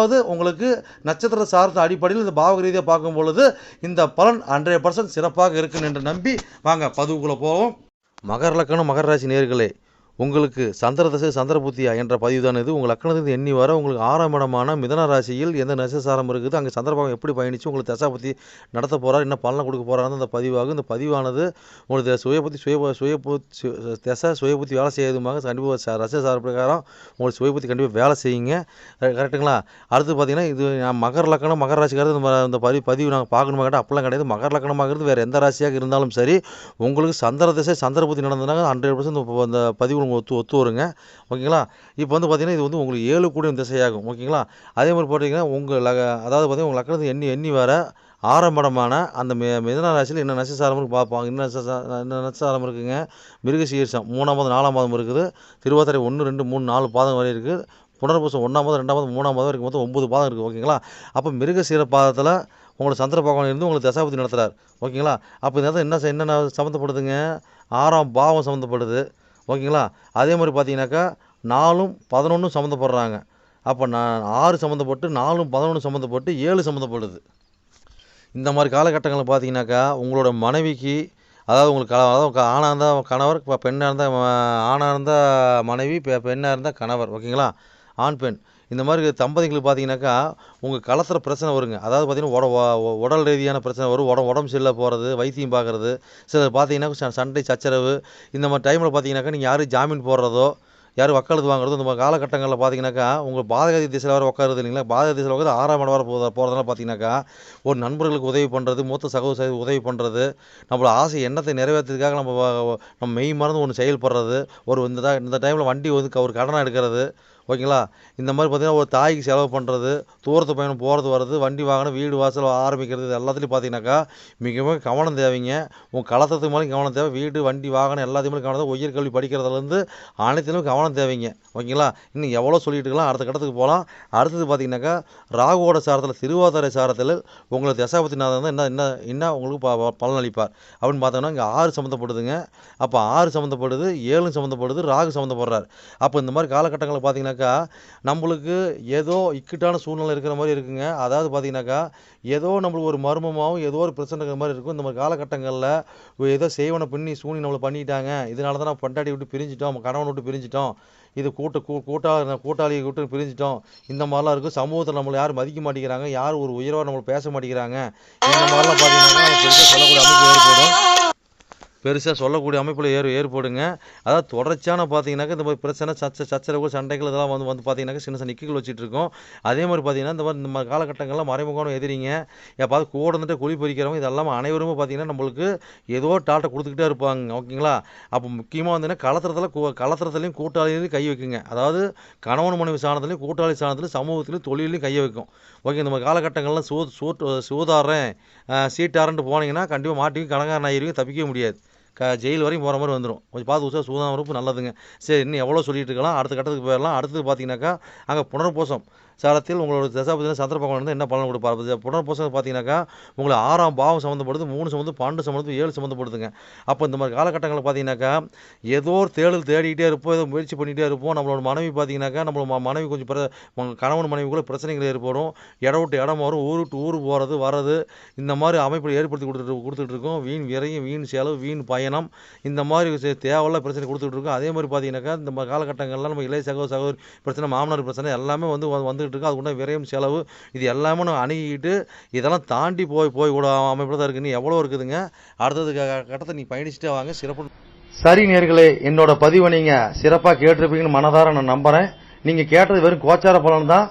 அதாவது உங்களுக்கு நட்சத்திர சார்ந்த அடிப்படையில் இந்த பாவக ரீதியாக பார்க்கும் பொழுது இந்த பலன் ஹண்ட்ரட் பர்சன்ட் சிறப்பாக இருக்குன்னு என்று நம்பி வாங்க பதிவுக்குள்ளே போவோம். மகர லக்கணம் மகர ராசி நேர்களே உங்களுக்கு சந்திர தசை என்ற பதிவு தான் இது. உங்கள் லக்கணத்துக்கு எண்ணி வர உங்களுக்கு ஆறாம் இடமான மிதன ராசியில் எந்த நசசாரம் இருக்குது? அங்கே சந்திரபாகம் எப்படி பயணித்து உங்களுக்கு தசா பற்றி நடத்த போகிறார் என்ன பலனை கொடுக்க போகிறாரு அந்த பதிவாகும். இந்த பதிவானது உங்களுக்கு சுயபுத்தி சுய சுயபுத்தி தசை சுயபுத்தி வேலை செய்யறதுமாக கண்டிப்பாக ரசசார பிரகாரம் உங்களுக்கு சுயபுத்தி கண்டிப்பாக வேலை செய்யுங்க. கரெக்டுங்களா கரெக்ட்டுங்களா? அடுத்து பார்த்தீங்கன்னா இது நான் மகர லக்கணம் மகர ராசிக்காரது இந்த பதிவு பதிவு நாங்கள் பார்க்கணுமா கேட்டால் அப்படிலாம் கிடையாது. மகர லக்கணமாகிறது வேறு எந்த ராசியாக இருந்தாலும் சரி உங்களுக்கு சந்திர திசை சந்திரபுத்தி நடந்ததுனாங்க நடந்ததுனால ஹண்ட்ரட் பர்சன்ட் இந்த பதிவு ஒத்து ஒத்து வருங்க. ஓகேங்களா? இப்போ வந்து பார்த்தீங்கன்னா இது வந்து உங்களுக்கு ஏழு கூடிய திசையாகும். ஓகேங்களா? அதே மாதிரி போட்டிங்கன்னா உங்கள் லக அதாவது பார்த்தீங்கன்னா உங்கள் லக்கணத்துக்கு எண்ணி எண்ணி வர ஆரம்படமான அந்த மி மிதன ராசியில் என்ன நட்சசாரம் இருக்கு பார்ப்பாங்க என்ன என்ன நட்சசாரம் இருக்குங்க? மிருகசீர்ஷம் மூணாம் மாதம் நாலாம் மாதம் இருக்குது. திருவாதிரை ஒன்று ரெண்டு மூணு நாலு பாதம் வரை இருக்குது புனர்பூசம் ஒன்றாம் மாதம் ரெண்டாம் மாதம் மூணாம் மாதம் வரைக்கும் மொத்தம் ஒம்பது பாதம் இருக்குது ஓகேங்களா? அப்போ மிருகசீர பாதத்தில் உங்களுக்கு சந்திர பகவான் இருந்து உங்களுக்கு தசாபதி நடத்துகிறார் ஓகேங்களா? அப்போ இந்த என்ன என்னென்ன சம்மந்தப்படுதுங்க ஆறாம் பாவம் சம்மந்தப்படுது ஓகேங்களா? அதே மாதிரி பார்த்தீங்கன்னாக்கா நாலும் பதினொன்றும் சம்மந்தப்படுறாங்க. அப்போ நான் ஆறு சம்மந்தப்பட்டு நாலும் பதினொன்று சம்மந்தப்பட்டு ஏழு சம்மந்தப்படுது. இந்த மாதிரி காலகட்டங்களில் பார்த்தீங்கன்னாக்கா உங்களோட மனைவிக்கு அதாவது உங்களுக்கு அதாவது ஆணாக இருந்தால் கணவர் இப்போ பெண்ணாக இருந்தால் ஆணாக இருந்தால் மனைவி பெ பெண்ணாக இருந்தால் கணவர் ஓகேங்களா? ஆண் பெண். இந்த மாதிரி தம்பதிகளுக்கு பார்த்தீங்கன்னாக்கா உங்கள் களத்தில் பிரச்சனை வருங்க. அதாவது பார்த்தீங்கன்னா உடல் ரீதியான பிரச்சனை வரும். உட உடம்பு சரியில்லை போகிறது வைத்தியம் பார்க்குறது. சிலர் பார்த்தீங்கன்னா ச- சண்டை சச்சரவு இந்த மாதிரி டைமில் பார்த்தீங்கன்னாக்கா நீங்கள் யாரும் ஜாமீன் போடுறதோ யாரும் வக்காலத்து வாங்குறதோ இந்த மாதிரி காலகட்டங்களில் பார்த்தீங்கன்னாக்கா உங்கள் பாதகதி திசையில் வர உட்காருது இல்லைங்களா? பாதக திசையில் உட்காந்து ஆறாம் இடம் வர போ போகிறதுனால பார்த்தீங்கன்னாக்கா ஒரு நண்பர்களுக்கு உதவி பண்ணுறது மூத்த சகோதர உதவி பண்ணுறது நம்மளோட ஆசை எண்ணத்தை நிறைவேற்றுறதுக்காக நம்ம நம்ம மெய் மறந்து ஒன்று செயல்படுறது ஒரு இந்த இந்த டைமில் வண்டி வந்து க- ஒரு கடனை எடுக்கிறது ஓகேங்களா? இந்த மாதிரி பார்த்தீங்கன்னா ஒரு தாய்க்கு செலவு பண்ணுறது தூரத்து பயணம் போகிறது வர்றது வண்டி வாகனம் வீடு வாசல் ஆரம்பிக்கிறது இது எல்லாத்துலேயும் பார்த்தீங்கன்னாக்கா மிகவும் கவனம் தேவைங்க. உங்கள் கலத்தத்துக்கு மேலே கவனம் தேவை. வீடு வண்டி வாகனம் எல்லாத்தையுமே கவனம் தேவை. உயர் கல்வி படிக்கிறதுலேருந்து அனைத்திலும் கவனம் தேவைங்க. ஓகேங்களா? இன்னும் எவ்வளோ சொல்லிட்டு இருக்கலாம். அடுத்த கட்டத்துக்கு போகலாம். அடுத்தது பார்த்தீங்கன்னாக்கா ராகுவோட சாரத்தில் திருவாதிரை சாரத்தில் உங்களுக்கு தசாபதிநாதன் தான் என்ன என்ன என்ன உங்களுக்கு பலனளிப்பார். அப்படின்னு பார்த்தோம்னா இங்கே ஆறு சம்மந்தப்படுதுங்க அப்போ ஆறு சம்மந்தப்படுது ஏழு சம்மந்தப்படுது ராகு சம்மந்தப்படுறார் அப்போ இந்த மாதிரி காலகட்டங்களில் பார்த்தீங்கன்னாக்கா நம்மளுக்கு ஏதோ இக்கட்டான சூழ்நிலை இருக்கிற மாதிரி இருக்குங்க. அதாவது பார்த்தீங்கன்னாக்கா ஏதோ நம்மளுக்கு ஒரு மர்மமாகவும் ஏதோ ஒரு பிரச்சனை இருக்கிற மாதிரி இருக்கும். இந்த மாதிரி காலகட்டங்களில் ஏதோ செய்வனை பண்ணி சூனி நம்மளை பண்ணிட்டாங்க. இதனால தான் நம்ம பொண்டாட்டி விட்டு பிரிஞ்சிட்டோம் நம்ம கணவனை விட்டு பிரிஞ்சிட்டோம். இது கூட்ட கூ கூட்டா கூட்டாளியை விட்டு பிரிஞ்சிட்டோம். இந்த மாதிரிலாம் இருக்கும். சமூகத்தில் நம்மளை யாரும் மதிக்க மாட்டேங்கிறாங்க. யார் ஒரு உயர்வாக நம்மளை பேச மாட்டேங்கிறாங்க. இந்த மாதிரிலாம் பார்த்தீங்கன்னா சொல்லக்கூடிய அமைப்பு ஏற்படும் பெருசாக சொல்லக்கூடிய அமைப்பில் ஏறு ஏற்படுங்க அதாவது தொடர்ச்சியான பார்த்தீங்கன்னாக்கா இந்த மாதிரி பிரச்சனை சச்ச சச்சரவுகள் சண்டைகள் இதெல்லாம் வந்து வந்து பார்த்தீங்கன்னாக்கா சின்ன சின்ன நிக்கல் வச்சுட்டு இருக்கோம். அதே மாதிரி பார்த்தீங்கன்னா இந்த மாதிரி இந்த காலகட்டங்களில் மறைமுகம் எதிரிங்க. எப்பாவது கூட வந்துட்டு குழி பறிக்கிறவங்க இதெல்லாம் அனைவருமே பார்த்தீங்கன்னா நம்மளுக்கு ஏதோ டாட்டை கொடுத்துக்கிட்டே இருப்பாங்க. ஓகேங்களா? அப்போ முக்கியமாக வந்து களத்திரத்தில் களத்திரத்துலையும் கூட்டாளியிலையும் கை வைக்குங்க. அதாவது கணவன் மனைவி சாணத்துலையும் கூட்டாளி சாணத்துலையும் சமூகத்துலையும் தொழிலையும் கை வைக்கும். ஓகே இந்த மாதிரி காலகட்டங்கள்லாம் சூ சூட்டு சூதாடுறேன் சீட்டாரன்ட்டு போனீங்கன்னா கண்டிப்பாக மாட்டிக்கும் கடங்காரன் ஆயிருவீங்க தப்பிக்கவே முடியாது. க ஜெயில் வரைக்கும் போகிற மாதிரி வந்துடும் கொஞ்சம் பார்த்து உஷா சூதான இருப்பு நல்லதுங்க. சரி இன்னும் எவ்வளோ சொல்லிகிட்டு இருக்கலாம். அடுத்த கட்டத்துக்கு போயிடலாம். அடுத்தது பார்த்தீங்கன்னாக்கா அங்கே புனர்பூசம் சாரத்தில் உங்களோட தசாபதியில் சந்திர பகவான் வந்து என்ன பலன் கொடுப்பார்? புனர்பூசம் பார்த்தீங்கன்னாக்கா உங்களை ஆறாம் பாவம் சம்மந்தப்படுது மூணு சம்மந்தம் பன்னெண்டு சம்மந்தம் ஏழு சம்மந்தப்படுதுங்க அப்போ இந்த மாதிரி காலகட்டங்களில் பார்த்தீங்கன்னாக்கா ஏதோ ஒரு தேடல் தேடிக்கிட்டே இருப்போம் ஏதோ முயற்சி பண்ணிகிட்டே இருப்போம். நம்மளோட மனைவி பார்த்தீங்கன்னாக்கா நம்மளோட ம- மனைவி கொஞ்சம் பிர கணவன் மனைவிக்குள்ள பிரச்சனைகள் ஏற்படும். இடம் விட்டு இடம் வரும் ஊர் விட்டு ஊர் போகிறது வர்றது. இந்த மாதிரி அமைப்பில் ஏற்படுத்தி கொடுத்துட்டு கொடுத்துட்டு இருக்கோம். வீண் விரையும் வீண் செலவு வீண் பயணம். இந்த மாதிரி சே- தேவையில்ல பிரச்சனை கொடுத்துட்டு இருக்கோம். அதே மாதிரி பார்த்தீங்கன்னாக்கா இந்த காலகட்டங்கள்லாம் நம்ம இளைய சகோ சகோதரி பிரச்சனை மாமனார் பிரச்சனை எல்லாமே வந்து வந்து- வந்துகிட்டு இருக்கு விரையும் செலவு. இது எல்லாமே நம்ம அணுகிட்டு இதெல்லாம் தாண்டி போய் போய் கூட அமைப்பில் தான் இருக்கு. நீ எவ்வளோ இருக்குதுங்க? அடுத்தது க- கட்டத்தை நீ பயணிச்சுட்டே வாங்க. சிறப்பு. சரி நேர்களே என்னோட பதிவை நீங்கள் சிறப்பாக கேட்டிருப்பீங்கன்னு மனதார நான் நம்புகிறேன் நீங்கள் கேட்டது வெறும் கோச்சார பலன் தான்.